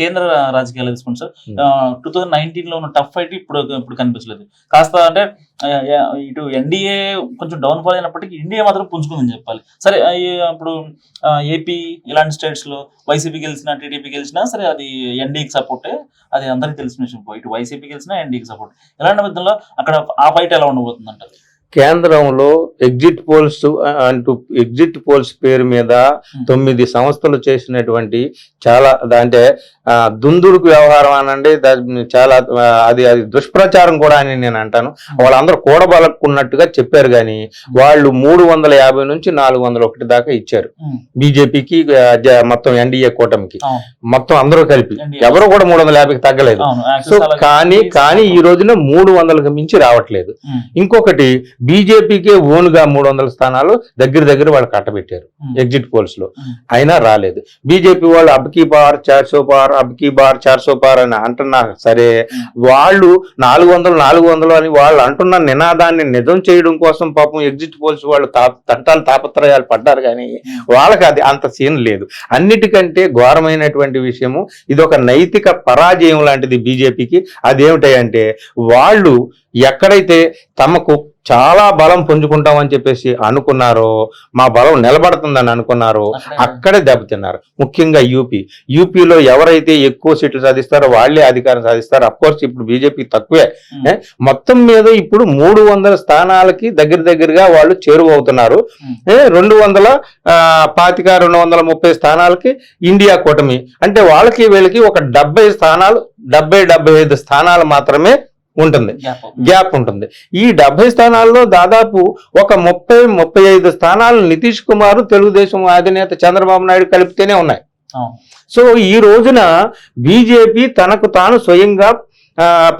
కేంద్ర రాజకీయాలు తీసుకోండి సార్. టూ థౌజండ్ నైన్టీన్లో ఉన్న టఫ్ ఫైట్ ఇప్పుడు ఇప్పుడు కనిపించలేదు. కాస్త అంటే ఇటు ఎన్డీఏ కొంచెం డౌన్ ఫాల్ అయినప్పటికీ ఇండియా మాత్రం పుంజుకుందని చెప్పాలి. సరే ఇప్పుడు ఏపీ ఇలాంటి స్టేట్స్లో వైసీపీ గెలిచినా టీడీపీ గెలిచినా సరే అది ఎన్డీకి సపోర్టే అది అందరికీ తెలిసిన విషయం. ఇటు వైసీపీ గెలిచినా ఎన్డీకి సపోర్ట్ ఇలాంటి విధంలో అక్కడ ఆ ఫైట్ ఎలా ఉండబోతుంది అంటారు కేంద్రంలో ఎగ్జిట్ పోల్స్ అంటూ ఎగ్జిట్ పోల్స్ పేరు మీద తొమ్మిది సంస్థలు చేసినటువంటి చాలా అంటే దుందుడుకు వ్యవహారం అనండి. చాలా అది అది దుష్ప్రచారం కూడా అని నేను అంటాను. వాళ్ళందరూ కూడబలక్కున్నట్టుగా చెప్పారు కానీ వాళ్ళు మూడు వందల యాభై నుంచి నాలుగు వందల ఒకటి దాకా ఇచ్చారు. బీజేపీకి మొత్తం ఎన్డీఏ కూటమికి. మొత్తం అందరూ కలిపి. ఎవరు కూడా మూడు వందల యాభైకి తగ్గలేదు. సో కానీ. కానీ ఈ రోజున మూడు వందలకు మించి రావట్లేదు. ఇంకొకటి బీజేపీకే ఓన్గా మూడు వందల స్థానాలు దగ్గర దగ్గర వాళ్ళు కట్టబెట్టారు. ఎగ్జిట్ పోల్స్లో. అయినా రాలేదు బీజేపీ వాళ్ళు అబ్కి బార్ చార్ సో పార్ అబ్కి బార్ చార్ సో పార్ అని అంటున్నా సరే. వాళ్ళు నాలుగు వందలు నాలుగు వందలు అని వాళ్ళు అంటున్న నినాదాన్ని నిజం చేయడం కోసం పాపం ఎగ్జిట్ పోల్స్ వాళ్ళు తా తంటాలు తాపత్రయాలు పడ్డారు కానీ వాళ్ళకి అది అంత సీన్ లేదు అన్నిటికంటే ఘోరమైనటువంటి విషయము ఇది ఒక నైతిక పరాజయం లాంటిది బీజేపీకి అదేమిటంటే వాళ్ళు ఎక్కడైతే తమకు చాలా బలం పుంజుకుంటామని చెప్పేసి అనుకున్నారో మా బలం నిలబడుతుందని అనుకున్నారో అక్కడే- దెబ్బతిన్నారు. ముఖ్యంగా యూపీ. యూపీలో ఎవరైతే ఎక్కువ సీట్లు సాధిస్తారో వాళ్ళే అధికారం సాధిస్తారు. కోర్స్ ఇప్పుడు బీజేపీ తక్కువే? మొత్తం మీద ఇప్పుడు మూడు వందల స్థానాలకి దగ్గర దగ్గరగా వాళ్ళు చేరువవుతున్నారు రెండు వందల పాతిక రెండు వందల ముప్పై స్థానాలకి ఇండియా కూటమి. అంటే వాళ్ళకి వీళ్ళకి ఒక డెబ్బై స్థానాలు డెబ్బై డెబ్బై ఐదు స్థానాలు మాత్రమే ఉంటుంది. గ్యాప్ ఉంటుంది ఈ డెబ్బై స్థానాల్లో దాదాపు ఒక ముప్పై ముప్పై ఐదు స్థానాలు నితీష్ కుమార్ తెలుగుదేశం అధినేత చంద్రబాబు నాయుడు కలిపితేనే ఉన్నాయి. సో ఈ రోజున బీజేపీ తనకు తాను స్వయంగా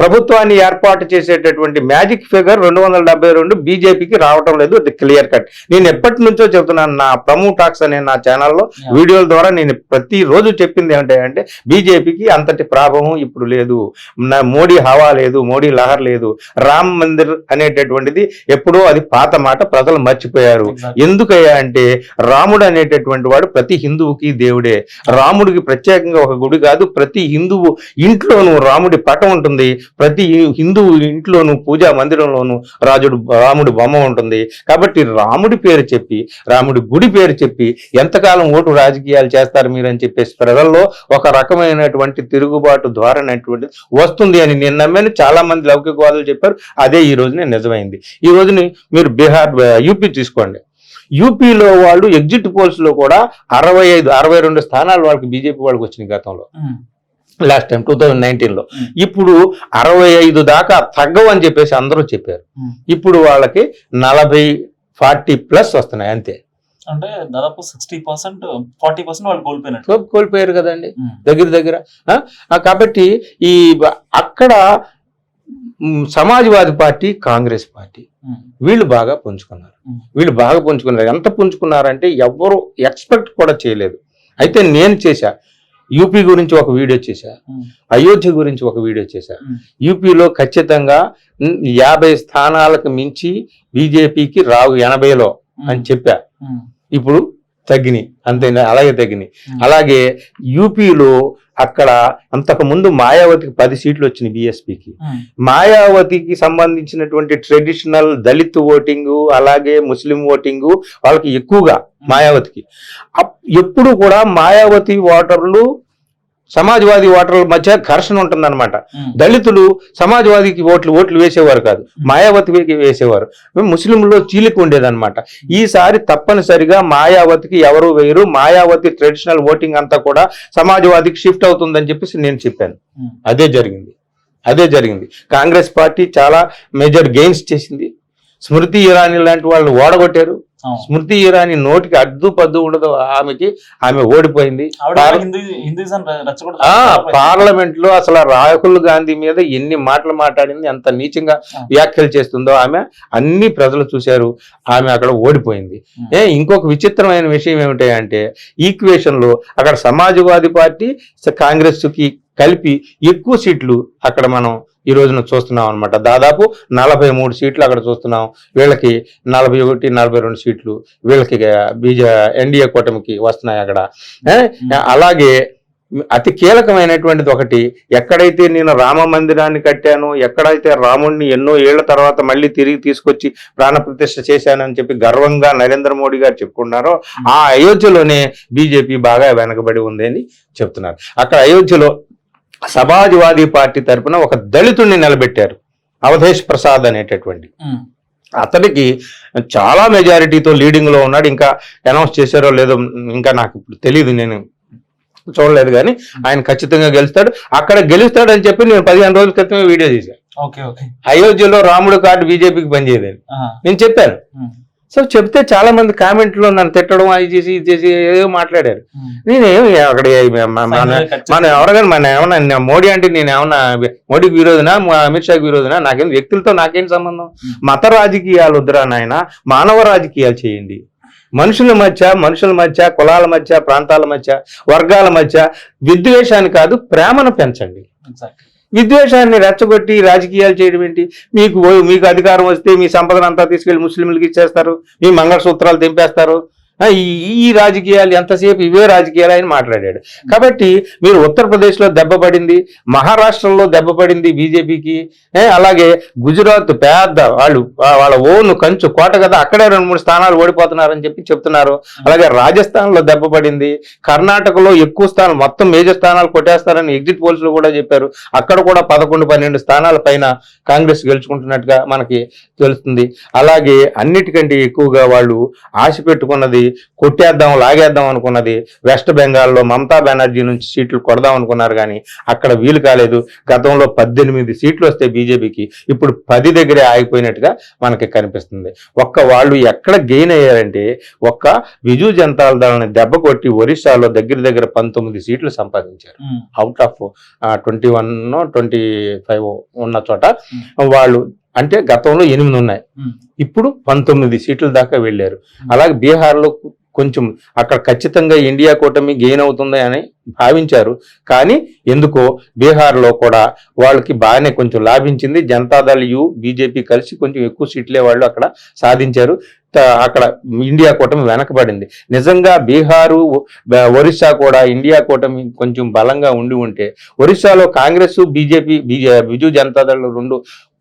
ప్రభుత్వాన్ని ఏర్పాటు చేసేటటువంటి మ్యాజిక్ ఫిగర్ రెండు వందల డెబ్బై రెండు బీజేపీకి రావటం లేదు. అది క్లియర్ కట్. నేను ఎప్పటి నుంచో చెప్తున్నాను నా ప్రమో టాక్స్ అనే నా ఛానల్లో. వీడియోల ద్వారా నేను ప్రతిరోజు చెప్పింది ఏమిటంటే బీజేపీకి అంతటి ప్రాభవం ఇప్పుడు లేదు. నా మోడీ హవా లేదు మోడీ లహర్ లేదు. రామ్ మందిర్ అనేటటువంటిది ఎప్పుడో అది పాత మాట ప్రజలు మర్చిపోయారు. ఎందుకయ్యా అంటే రాముడు అనేటటువంటి వాడు ప్రతి హిందువుకి దేవుడే. రాముడికి ప్రత్యేకంగా ఒక గుడి కాదు ప్రతి హిందువు ఇంట్లోనూ రాముడి పటం ఉంటుంది. ప్రతి హిందువు ఇంట్లోనూ పూజా మందిరంలోనూ రాజుడు రాముడి బొమ్మ ఉంటుంది. కాబట్టి రాముడి పేరు చెప్పి రాముడి గుడి పేరు చెప్పి ఎంతకాలం ఓటు రాజకీయాలు చేస్తారు మీరు అని చెప్పేసి ప్రజల్లో ఒక రకమైనటువంటి తిరుగుబాటు ధోరణి అటువంటి వస్తుంది అని నేను నమ్మాను. చాలా మంది లౌకికవాదులు చెప్పారు. అదే ఈ రోజున నిజమైంది. ఈ రోజుని మీరు బీహార్ యూపీ తీసుకోండి. యూపీలో వాళ్ళు ఎగ్జిట్ పోల్స్లో కూడా అరవై ఐదు అరవై రెండు స్థానాలు వాళ్ళకి బీజేపీ వాళ్ళకి వచ్చినాయి గతంలో. లాస్ట్ టైం టూ థౌజండ్ నైన్టీన్లో Hmm. ఇప్పుడు అరవై ఐదు దాకా తగ్గవు అని చెప్పేసి అందరూ చెప్పారు. ఇప్పుడు వాళ్ళకి నలభై ఫార్టీ ప్లస్ వస్తున్నాయి అంతే. అంటే దాదాపు సిక్స్టీ పర్సెంట్ ఫార్టీ పర్సెంట్ వాళ్ళు కోల్పోయినట్టు. కోల్పోయారు కదండి. దగ్గర దగ్గర. కాబట్టి ఈ అక్కడ సమాజ్వాదీ పార్టీ కాంగ్రెస్ పార్టీ. వీళ్ళు బాగా పుంజుకున్నారు. వీళ్ళు బాగా పుంజుకున్నారు. ఎంత పుంజుకున్నారంటే ఎవ్వరు ఎక్స్పెక్ట్ కూడా చేయలేదు. అయితే నేను చేశా. యూపీ గురించి ఒక వీడియో చేశా. అయోధ్య గురించి ఒక వీడియో చేశా. యూపీలో ఖచ్చితంగా యాభై స్థానాలకు మించి బీజేపీకి రావు ఎనభైలో అని చెప్పా. ఇప్పుడు తగ్గినాయి. అంతేనా? అలాగే తగ్గినాయి. అలాగే యూపీలో అక్కడ అంతకు ముందు మాయావతికి పది సీట్లు వచ్చినాయి బీఎస్పీకి. మాయావతికి సంబంధించినటువంటి ట్రెడిషనల్ దళిత్ ఓటింగు అలాగే ముస్లిం ఓటింగు వాళ్ళకి ఎక్కువగా మాయావతికి. ఎప్పుడు కూడా మాయావతి ఓటర్లు సమాజ్వాదీ ఓటర్ల మధ్య ఘర్షణ ఉంటుందన్నమాట. దళితులు సమాజ్వాదీకి ఓట్లు ఓట్లు వేసేవారు కాదు. మాయావతికి వేసేవారు. ముస్లింలో చీలిక ఉండేదన్నమాట. ఈసారి తప్పనిసరిగా మాయావతికి ఎవరు వేయరు. మాయావతి ట్రెడిషనల్ ఓటింగ్ అంతా కూడా సమాజ్వాదీకి షిఫ్ట్ అవుతుందని చెప్పేసి నేను చెప్పాను. అదే జరిగింది. అదే జరిగింది. కాంగ్రెస్ పార్టీ చాలా మేజర్ గెయిన్స్ చేసింది. స్మృతి ఇరానీ లాంటి వాళ్ళు ఓడగొట్టారు. స్మృతి ఇరానీ నోటికి అడ్డు పద్దు ఉండదు ఆమెకి. ఆమె ఓడిపోయింది. పార్లమెంట్లో అసలు రాహుల్ గాంధీ మీద ఎన్ని మాటలు మాట్లాడింది ఎంత నీచంగా. వ్యాఖ్యలు చేస్తుందో ఆమె అన్ని ప్రజలు చూశారు. ఆమె అక్కడ ఓడిపోయింది. ఏ ఇంకొక విచిత్రమైన విషయం ఏమిటంటే ఈక్వేషన్లో అక్కడ సమాజ్వాదీ పార్టీ కాంగ్రెస్కి కలిపి ఎక్కువ సీట్లు అక్కడ మనం ఈ రోజున చూస్తున్నాం అనమాట దాదాపు నలభై మూడు సీట్లు అక్కడ చూస్తున్నాం. వీళ్ళకి నలభై ఒకటి నలభై రెండు సీట్లు వీళ్ళకి బీజే ఎన్డీఏ కూటమికి వస్తున్నాయి అక్కడ? అలాగే అతి కీలకమైనటువంటిది ఒకటి ఎక్కడైతే నేను రామ మందిరాన్ని కట్టాను ఎక్కడైతే రాముణ్ణి ఎన్నో ఏళ్ళ తర్వాత మళ్ళీ తిరిగి తీసుకొచ్చి ప్రాణప్రతిష్ఠ చేశానని చెప్పి గర్వంగా నరేంద్ర మోడీ గారు చెప్పుకున్నారో ఆ అయోధ్యలోనే బీజేపీ బాగా వెనకబడి ఉంది అని చెప్తున్నారు. అక్కడ అయోధ్యలో సమాజ్వాదీ పార్టీ తరపున ఒక దళితుడిని నిలబెట్టారు అవధేష్ ప్రసాద్ అనేటటువంటి. అతనికి చాలా మెజారిటీతో లీడింగ్లో ఉన్నాడు. ఇంకా అనౌన్స్ చేశారో లేదో ఇంకా నాకు ఇప్పుడు తెలియదు నేను చూడలేదు కానీ ఆయన ఖచ్చితంగా గెలుస్తాడు. అక్కడ గెలుస్తాడు అని చెప్పి నేను పదిహేను రోజుల క్రితమే వీడియో చేశాను అయోధ్యలో రాముడు కార్డు బీజేపీకి పనిచేయదని నేను చెప్పాను. సో చెప్తే చాలా మంది కామెంట్లో నన్ను తిట్టడం అది చేసి ఇది చేసి ఏదో మాట్లాడారు ఉమ్. నేనేం అక్కడ మన- మన Final గా cut మన ఏమన్నా మోడీ అంటే నేను ఏమన్నా మోడీకి విరోధనా అమిత్ షాకి విరోధనా నాకేం వ్యక్తులతో నాకేం సంబంధం. మత రాజకీయాలు వద్దురా నాయన మానవ రాజకీయాలు చేయండి మనుషుల మధ్య మనుషుల మధ్య కులాల మధ్య ప్రాంతాల మధ్య వర్గాల మధ్య విద్వేషాన్ని కాదు ప్రేమను పెంచండి. విద్వేషాన్ని రెచ్చగొట్టి రాజకీయాలు చేయడం ఏంటి? మీకు మీకు అధికారం వస్తే మీ సంపదనంతా తీసుకెళ్ళి ముస్లింలకు ఇచ్చేస్తారు. మీ మంగళసూత్రాలు దింపేస్తారు. ఈ ఈ రాజకీయాలు ఎంతసేపు ఇవే రాజకీయాలు అని మాట్లాడాడు. కాబట్టి మీరు ఉత్తరప్రదేశ్లో దెబ్బపడింది మహారాష్ట్రలో దెబ్బపడింది బీజేపీకి అలాగే గుజరాత్ పెద్ద వాళ్ళు వాళ్ళ ఓను కంచు కోట కదా అక్కడే రెండు మూడు స్థానాలు ఓడిపోతున్నారని చెప్పి చెప్తున్నారు. అలాగే రాజస్థాన్లో దెబ్బపడింది కర్ణాటకలో ఎక్కువ స్థానాలు మొత్తం మేజర్ స్థానాలు కొట్టేస్తారని ఎగ్జిట్ పోల్స్లో కూడా చెప్పారు. అక్కడ కూడా పదకొండు పన్నెండు స్థానాల పైన కాంగ్రెస్ గెలుచుకుంటున్నట్టుగా మనకి తెలుస్తుంది. అలాగే అన్నిటికంటే ఎక్కువగా వాళ్ళు ఆశ పెట్టుకున్నది కొట్టేద్దాం లాగేద్దాం అనుకున్నది. వెస్ట్ బెంగాల్లో మమతా బెనర్జీ నుంచి సీట్లు కొడదాం అనుకున్నారు కానీ అక్కడ వీలు కాలేదు. గతంలో పద్దెనిమిది సీట్లు వస్తే బీజేపీకి ఇప్పుడు పది దగ్గరే ఆగిపోయినట్టుగా మనకి కనిపిస్తుంది. ఒక్క వాళ్ళు ఎక్కడ గెయిన్ అయ్యారంటే ఒక్క విజు జనతాల దళాన్ని దెబ్బ కొట్టి ఒరిస్సాలో దగ్గర దగ్గర పంతొమ్మిది సీట్లు సంపాదించారు. Out of twenty one twenty five ఉన్న చోట వాళ్ళు అంటే గతంలో ఎనిమిది ఉన్నాయి. ఇప్పుడు పంతొమ్మిది సీట్ల దాకా వెళ్ళారు. అలాగే బీహార్లో కొంచెం అక్కడ ఖచ్చితంగా ఇండియా కూటమి గెయిన్ అవుతుంది అని భావించారు. కానీ ఎందుకో బీహార్లో కూడా వాళ్ళకి బాగానే కొంచెం లాభించింది. జనతాదళ్ యు బీజేపీ కలిసి కొంచెం ఎక్కువ సీట్లే వాళ్ళు అక్కడ సాధించారు. అక్కడ ఇండియా కూటమి వెనకబడింది. నిజంగా బీహారు ఒరిస్సా కూడా ఇండియా కూటమి కొంచెం బలంగా ఉండి ఉంటే ఒరిస్సాలో కాంగ్రెస్ బీజేపీ బీజే బిజు జనతాదళ్ రెండు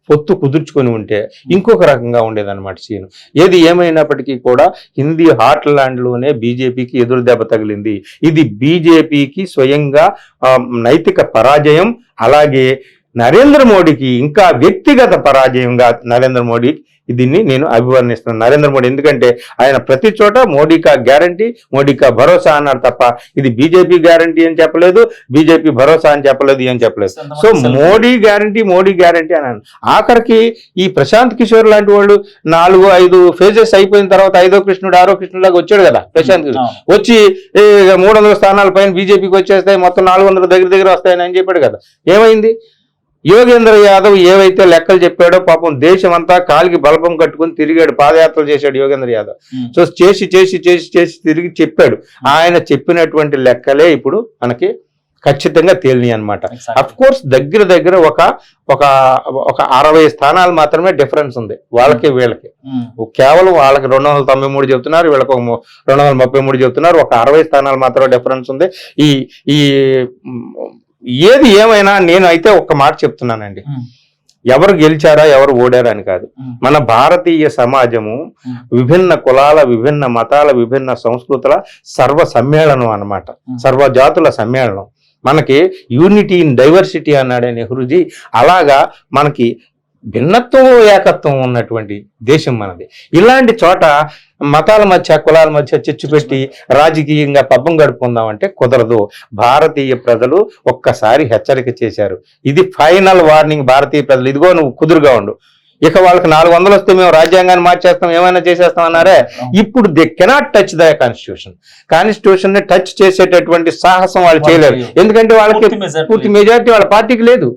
పొత్తు కుదుర్చుకొని ఉంటే ఇంకొక రకంగా ఉండేదన్నమాట సీన్. ఏది ఏమైనప్పటికీ కూడా హిందీ హార్ట్ ల్యాండ్లోనే బీజేపీకి ఎదురు దెబ్బ తగిలింది. ఇది బీజేపీకి స్వయంగా ఆ, నైతిక పరాజయం అలాగే నరేంద్ర మోడీకి ఇంకా వ్యక్తిగత పరాజయంగా నరేంద్ర మోడీ దీన్ని నేను అభివర్ణిస్తున్నాను నరేంద్ర మోడీ ఎందుకంటే ఆయన ప్రతి చోట మోడీకా గ్యారంటీ మోడీకా భరోసా అన్నారు తప్ప ఇది బీజేపీ గ్యారంటీ అని చెప్పలేదు బీజేపీ భరోసా అని చెప్పలేదు అని చెప్పలేదు. So Modi guarantee Modi guarantee అన్నాను ఆఖరికి ఈ ప్రశాంత్ కిషోర్ లాంటి వాళ్ళు నాలుగు ఐదు ఫేజెస్ అయిపోయిన తర్వాత ఐదో కృష్ణుడు ఆరో కృష్ణుడు లాగా వచ్చాడు కదా ప్రశాంత్ కిషోర్. వచ్చి ఏ, మూడు వందల స్థానాల పైన బీజేపీకి వచ్చేస్తాయి మొత్తం నాలుగు వందల దగ్గర దగ్గర వస్తాయని అని చెప్పాడు కదా. ఏమైంది? యోగేంద్ర యాదవ్ ఏవైతే లెక్కలు చెప్పాడో పాపం దేశం అంతా కాలికి బలపం కట్టుకుని తిరిగాడు పాదయాత్రలు చేశాడు యోగేంద్ర యాదవ్. సో చేసి చేసి చేసి చేసి తిరిగి చెప్పాడు. ఆయన చెప్పినటువంటి లెక్కలే ఇప్పుడు మనకి ఖచ్చితంగా తేలినాయి అనమాట. అఫ్ కోర్స్ దగ్గర దగ్గర ఒక ఒక ఒక అరవై స్థానాలు మాత్రమే డిఫరెన్స్ ఉంది. వాళ్ళకి వీళ్ళకి. కేవలం వాళ్ళకి రెండు వందల తొంభై మూడు చెప్తున్నారు వీళ్ళకి ఒక రెండు వందల ముప్పై మూడు చెప్తున్నారు ఒక అరవై స్థానాలు మాత్రమే డిఫరెన్స్ ఉంది. ఈ ఈ ఏది ఏమైనా నేను అయితే ఒక్క మాట చెప్తున్నానండి. ఎవరు గెలిచారా ఎవరు ఓడారా అని కాదు. మన భారతీయ సమాజము విభిన్న కులాల విభిన్న మతాల విభిన్న సంస్కృతుల సర్వ సమ్మేళనం అన్నమాట. Hmm. సర్వ జాతుల సమ్మేళనం. మనకి యూనిటీ ఇన్ డైవర్సిటీ అన్నాడే నెహ్రూజీ. అలాగా మనకి భిన్నత్వం ఏకత్వం ఉన్నటువంటి దేశం మనది. ఇలాంటి చోట మతాల మధ్య కులాల మధ్య చిచ్చు పెట్టి రాజకీయంగా పబ్బం గడుపుకుందామంటే కుదరదు. భారతీయ ప్రజలు ఒక్కసారి హెచ్చరిక చేశారు. ఇది ఫైనల్ వార్నింగ్ భారతీయ ప్రజలు. ఇదిగో నువ్వు కుదురుగా ఉండు. ఇక వాళ్ళకి నాలుగు వందలు వస్తే మేము రాజ్యాంగాన్ని మార్చేస్తాం ఏమైనా చేసేస్తాం అన్నారే? ఇప్పుడు they cannot touch the constitution. కాన్స్టిట్యూషన్ని touch చేసేటటువంటి సాహసం వాళ్ళు చేయలేరు. ఎందుకంటే వాళ్ళకి పూర్తి మెజారిటీ వాళ్ళ పార్టీకి లేదు.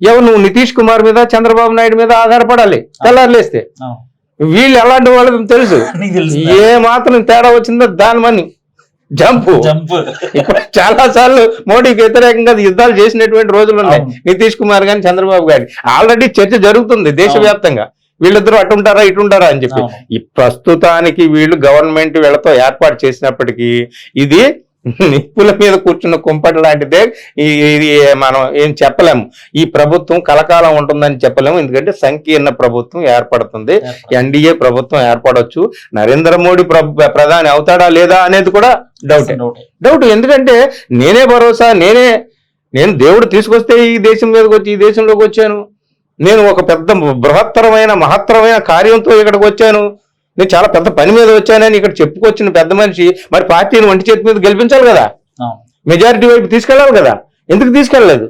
ఎవరు నువ్వు నితీష్ కుమార్ మీద చంద్రబాబు నాయుడు మీద ఆధారపడాలి? తెల్లారులేస్తే. వీళ్ళు ఎలాంటి వాళ్ళకి తెలుసు. ఏ మాత్రం తేడా వచ్చిందో దాని మని జంపు. చాలా సార్లు మోడీకి వ్యతిరేకంగా యుద్ధాలు చేసినటువంటి రోజులు ఉన్నాయి. నితీష్ కుమార్ గాని చంద్రబాబు గారి ఆల్రెడీ చర్చ జరుగుతుంది దేశవ్యాప్తంగా. వీళ్ళిద్దరూ అటుంటారా ఇటుంటారా అని చెప్పి. ఈ ప్రస్తుతానికి వీళ్ళు గవర్నమెంట్ వీళ్ళతో ఏర్పాటు చేసినప్పటికీ ఇది నిప్పుల మీద కూర్చున్న కుంపటి లాంటిదే ఇది మనం ఏం చెప్పలేము. ఈ ప్రభుత్వం కలకాలం ఉంటుందని చెప్పలేము. ఎందుకంటే సంకీర్ణ ప్రభుత్వం ఏర్పడుతుంది. ఎన్డీఏ ప్రభుత్వం ఏర్పడవచ్చు నరేంద్ర మోడీ ప్రధాని అవుతాడా లేదా అనేది కూడా డౌట్. డౌట్. డౌట్. ఎందుకంటే నేనే భరోసా నేనే నేను దేవుడు తీసుకొస్తే ఈ దేశం మీదకి వచ్చి ఈ దేశంలోకి వచ్చాను. నేను ఒక పెద్ద బృహత్తరమైన మహత్తరమైన కార్యంతో ఇక్కడికి వచ్చాను. నేను చాలా పెద్ద పని మీద వచ్చానని ఇక్కడ చెప్పుకొచ్చిన పెద్ద మనిషి మరి పార్టీని ఒంటి చేతి మీద గెలిపించాలి కదా? మెజారిటీ వైపు తీసుకెళ్ళాలి కదా? ఎందుకు తీసుకెళ్ళలేదు?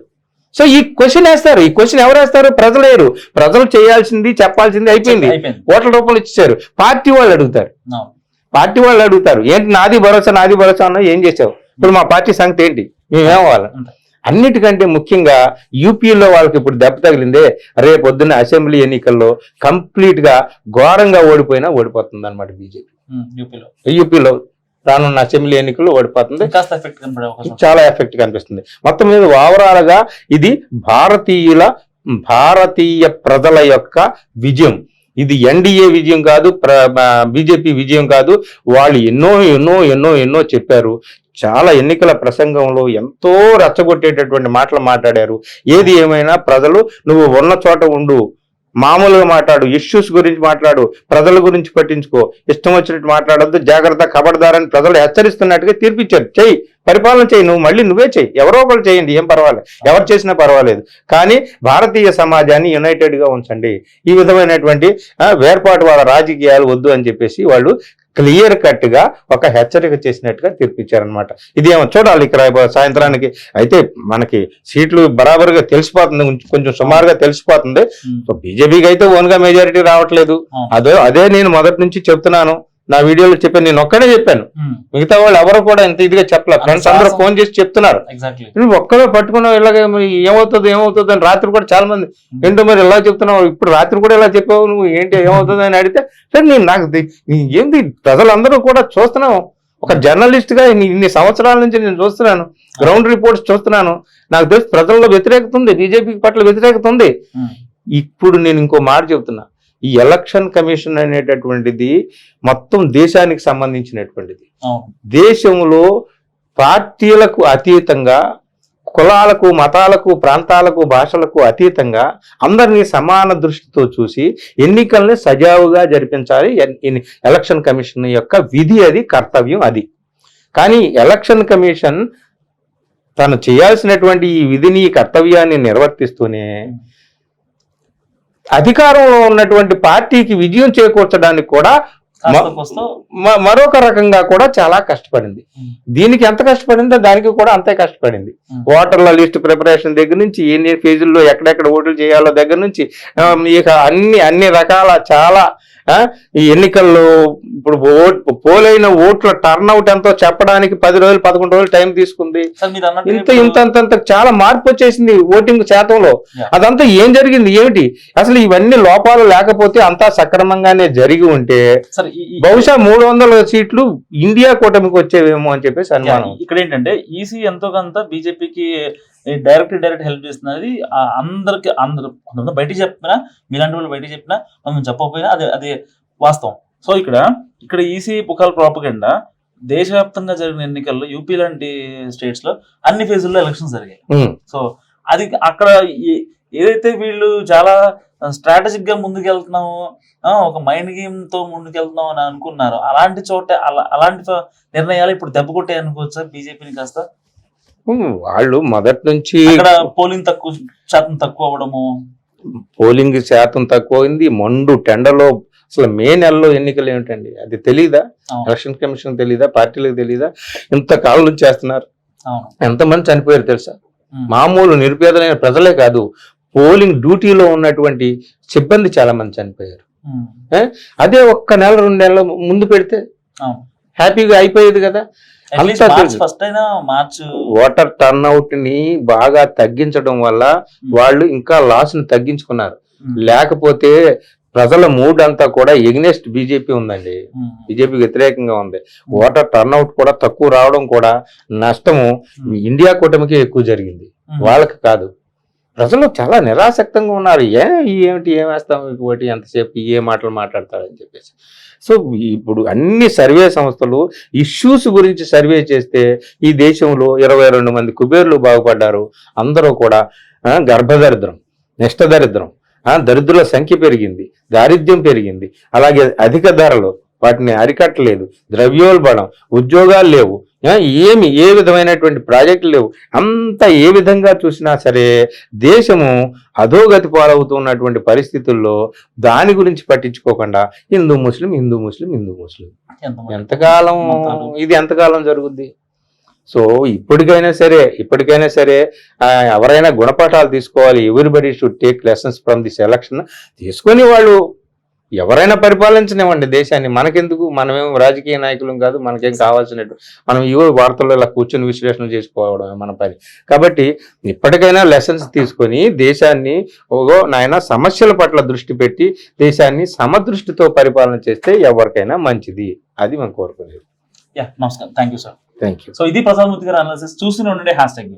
సో ఈ క్వశ్చన్ వేస్తారు. ఈ క్వశ్చన్ ఎవరు వేస్తారు? ప్రజలు వేరు ప్రజలు చేయాల్సింది చెప్పాల్సింది అయిపోయింది. ఓట్ల రూపంలో ఇచ్చారు పార్టీ వాళ్ళు అడుగుతారు. పార్టీ వాళ్ళు అడుగుతారు. ఏంటి నాది భరోసా నాది భరోసా అన్నా ఏం చేసావు? ఇప్పుడు మా పార్టీ సంగతి ఏంటి? మేమేమవ్వాలి. అన్నిటికంటే ముఖ్యంగా యూపీలో వాళ్ళకి ఇప్పుడు దెబ్బ తగిలిందే రేపు పొద్దున్న అసెంబ్లీ ఎన్నికల్లో కంప్లీట్గా ఘోరంగా ఓడిపోయినా ఓడిపోతుంది అనమాట బీజేపీ యూపీలో. యూపీలో రానున్న అసెంబ్లీ ఎన్నికల్లో ఓడిపోతుంది. చాలా ఎఫెక్ట్ కనిపిస్తుంది. మొత్తం మీద ఓవరాల్గా ఇది భారతీయుల భారతీయ ప్రజల యొక్క విజయం. ఇది ఎన్డీఏ విజయం కాదు బీజేపీ విజయం కాదు. వాళ్ళు ఎన్నో ఎన్నో ఎన్నో ఎన్నో చెప్పారు. చాలా ఎన్నికల ప్రసంగంలో ఎంతో రచ్చగొట్టేటటువంటి మాటలు మాట్లాడారు. ఏది ఏమైనా ప్రజలు నువ్వు ఉన్న చోట ఉండు మామూలుగా మాట్లాడు ఇష్యూస్ గురించి మాట్లాడు ప్రజల గురించి పట్టించుకో. ఇష్టం వచ్చినట్టు మాట్లాడొద్దు జాగ్రత్త కబడదారని ప్రజలు హెచ్చరిస్తున్నట్టుగా తీర్పిచ్చారు. చెయ్యి పరిపాలన చేయి నువ్వు మళ్ళీ నువ్వే చెయ్యి. ఎవరో ఒకరు చేయండి ఏం పర్వాలేదు ఎవరు చేసినా పర్వాలేదు. కానీ భారతీయ సమాజాన్ని యునైటెడ్గా ఉంచండి. ఈ విధమైనటువంటి వేర్పాటు వేర్పాటువాద రాజకీయాలు వద్దు అని చెప్పేసి వాళ్ళు క్లియర్ కట్గా ఒక హెచ్చరిక చేసినట్టుగా తీర్పిచ్చారనమాట ఇదేమో చూడాలి ఇక్కడ సాయంత్రానికి. అయితే మనకి సీట్లు బరాబర్గా తెలిసిపోతుంది కొంచెం- సుమారుగా తెలిసిపోతుంది. బీజేపీకి అయితే ఓన్గా మెజారిటీ రావట్లేదు. అదే అదే నేను మొదటి నుంచి చెప్తున్నాను. నా వీడియోలో చెప్పాను నేను ఒక్కడే చెప్పాను. మిగతా వాళ్ళు ఎవరు కూడా ఇంత ఇదిగా చెప్పలేదు. ఫ్రెండ్స్ అందరూ. ఫోన్ చేసి చెప్తున్నారు. నువ్వు ఒక్కడే పట్టుకున్నావు ఇలాగే మరి ఏమవుతుంది ఏమవుతుంది అని రాత్రి కూడా చాలా మంది ఏంటో మరి ఇలా చెప్తున్నావు? ఇప్పుడు రాత్రి కూడా ఇలా చెప్పావు నువ్వు? ఏంటి ఏమవుతుంది? అని అడిగితే సరే నేను నాకు ఏంది ప్రజలందరూ కూడా చూస్తున్నాం ఒక జర్నలిస్ట్గా ఇన్ని- సంవత్సరాల నుంచి నేను చూస్తున్నాను. గ్రౌండ్ రిపోర్ట్స్ చూస్తున్నాను. నాకు తెలిసి ప్రజల్లో వ్యతిరేకత ఉంది బీజేపీ పట్ల వ్యతిరేకత ఉంది. ఇప్పుడు నేను ఇంకో మాట చెప్తున్నా. ఈ ఎలక్షన్ కమిషన్ అనేటటువంటిది మొత్తం దేశానికి సంబంధించినటువంటిది. దేశంలో పార్టీలకు అతీతంగా కులాలకు మతాలకు ప్రాంతాలకు భాషలకు అతీతంగా అందరినీ సమాన దృష్టితో చూసి ఎన్నికల్ని సజావుగా జరిపించాలి. ఎలక్షన్ కమిషన్ యొక్క విధి అది కర్తవ్యం అది. కానీ ఎలక్షన్ కమిషన్ తను చేయాల్సినటువంటి ఈ విధిని ఈ కర్తవ్యాన్ని నిర్వర్తిస్తూనే అధికారంలో ఉన్నటువంటి పార్టీకి విజయం చేకూర్చడానికి కూడా మరొక రకంగా కూడా చాలా కష్టపడింది. దీనికి ఎంత కష్టపడిందో దానికి కూడా అంతే కష్టపడింది. ఓటర్ల లిస్ట్ ప్రిపరేషన్ దగ్గర నుంచి ఎన్ని ఫేజుల్లో ఎక్కడెక్కడ ఓట్లు చేయాలో దగ్గర నుంచి ఇక అన్ని అన్ని రకాల చాలా ఈ ఎన్నికల్లో ఇప్పుడు పోలైన ఓట్ల టర్న్అవుట్ ఎంతో చెప్పడానికి పది రోజులు పదకొండు రోజులు టైం తీసుకుంది. ఇంత ఇంత అంత చాలా మార్పు వచ్చేసింది ఓటింగ్ శాతంలో. అదంతా ఏం జరిగింది? ఏమిటి? అసలు ఇవన్నీ లోపాలు లేకపోతే అంతా సక్రమంగానే జరిగి ఉంటే బహుశా మూడు వందల సీట్లు ఇండియా కూటమికి వచ్చేవేమో అని చెప్పేసి అనుమానం. ఇక్కడ ఏంటంటే ఈసీ ఎంతో కొంత బీజేపీకి డైరెక్ట్ డైరెక్ట్ హెల్ప్ చేస్తున్నది అందరికి అందరు కొంతమంది బయటికి చెప్పినా మీలాంటి వాళ్ళు బయటికి చెప్పినా మనం చెప్పకపోయినా అది అది వాస్తవం. సో ఇక్కడ ఇక్కడ ఈసీ పుకాల ప్రాపగండా దేశవ్యాప్తంగా జరిగిన ఎన్నికల్లో యూపీ లాంటి స్టేట్స్లో అన్ని ఫేజుల్లో ఎలక్షన్స్ జరిగాయి. సో అది అక్కడ ఏదైతే వీళ్ళు చాలా స్ట్రాటజిక్గా ముందుకెళ్తున్నాము ఒక మైండ్ గేమ్తో ముందుకెళ్తున్నాం అని అనుకున్నారు అలాంటి చోట అలా- అలాంటి నిర్ణయాలు ఇప్పుడు దెబ్బ కొట్టాయి అనుకోవచ్చా బీజేపీని కాస్త? వాళ్ళు మొదటి నుంచి పోలింగ్ తక్కువ శాతం తక్కువ అవ్వడము. పోలింగ్ శాతం తక్కువైంది మండు టెండలో అసలు మే నెలలో ఎన్నికలు ఏమిటండి? అది తెలీదా? ఎలక్షన్ కమిషన్ తెలీదా? పార్టీలకు తెలీదా? ఇంతకాలం నుంచి చేస్తున్నారు. ఎంతమంది చనిపోయారు తెలుసా? మామూలు నిరుపేదలైన ప్రజలే కాదు పోలింగ్ డ్యూటీలో ఉన్నటువంటి సిబ్బంది చాలా మంది చనిపోయారు అదే ఒక్క నెల రెండు నెలల ముందు పెడితే హ్యాపీగా అయిపోయేది కదా? మార్చ్ ఓటర్ టర్న్అవుట్ని బాగా తగ్గించడం వల్ల వాళ్ళు ఇంకా లాస్ని తగ్గించుకున్నారు. ఉమ్, లేకపోతే ప్రజల మూడ్ అంతా కూడా ఎగ్నెస్ట్ బీజేపీ ఉందండి. బీజేపీ వ్యతిరేకంగా ఉంది. ఓటర్ టర్న్అవుట్ కూడా తక్కువ రావడం కూడా నష్టము ఇండియా కూటమికి ఎక్కువ జరిగింది. వాళ్ళకి కాదు. ప్రజలు చాలా నిరాసక్తంగా ఉన్నారు. ఏ ఏమిటి ఏం వేస్తాం? ఓటి ఎంతసేపు? ఏ మాటలు మాట్లాడతారని చెప్పేసి. సో ఇప్పుడు అన్ని సర్వే సంస్థలు ఇష్యూస్ గురించి సర్వే చేస్తే ఈ దేశంలో ఇరవై రెండు మంది కుబేర్లు బాగుపడ్డారు. అందరూ కూడా గర్భదరిద్రం నిష్టదరిద్రం ఆ, దరిద్రుల సంఖ్య పెరిగింది దారిద్ర్యం పెరిగింది. అలాగే అధిక ధరలు వాటిని అరికట్టలేదు. ద్రవ్యోల్బణం ఉద్యోగాలు లేవు. ఏమి ఏ విధమైనటువంటి ప్రాజెక్టులు లేవు. అంతా ఏ విధంగా చూసినా సరే దేశము అధోగతి పాలవుతున్నటువంటి పరిస్థితుల్లో దాని గురించి పట్టించుకోకుండా హిందూ ముస్లిం హిందూ ముస్లిం హిందూ ముస్లిం? ఎంతకాలం. ఇది ఎంతకాలం జరుగుద్ది? సో ఇప్పటికైనా సరే ఇప్పటికైనా సరే ఎవరైనా గుణపాఠాలు తీసుకోవాలి. Everybody should take lessons from this election తీసుకొని వాళ్ళు ఎవరైనా పరిపాలించనివ్వండి దేశాన్ని. మనకెందుకు? మనమేం రాజకీయ నాయకులం కాదు మనకేం కావాల్సినట్టు. మనం ఇవో వార్తల్లో ఇలా కూర్చొని విశ్లేషణ చేసుకోవడం మన పని. కాబట్టి ఇప్పటికైనా లెసన్స్ తీసుకొని దేశాన్ని ఓగో నాయన సమస్యల పట్ల దృష్టి పెట్టి దేశాన్ని సమదృష్టితో పరిపాలన చేస్తే ఎవరికైనా మంచిది. అది మనం కోరుకునేది. యా నమస్కారం. Thank you sir thank you so ఇది ప్రసాద్ మూర్తి గారి అనాలిసిస్ చూస్తూనే ఉండండి హ్యాష్ ట్యాగ్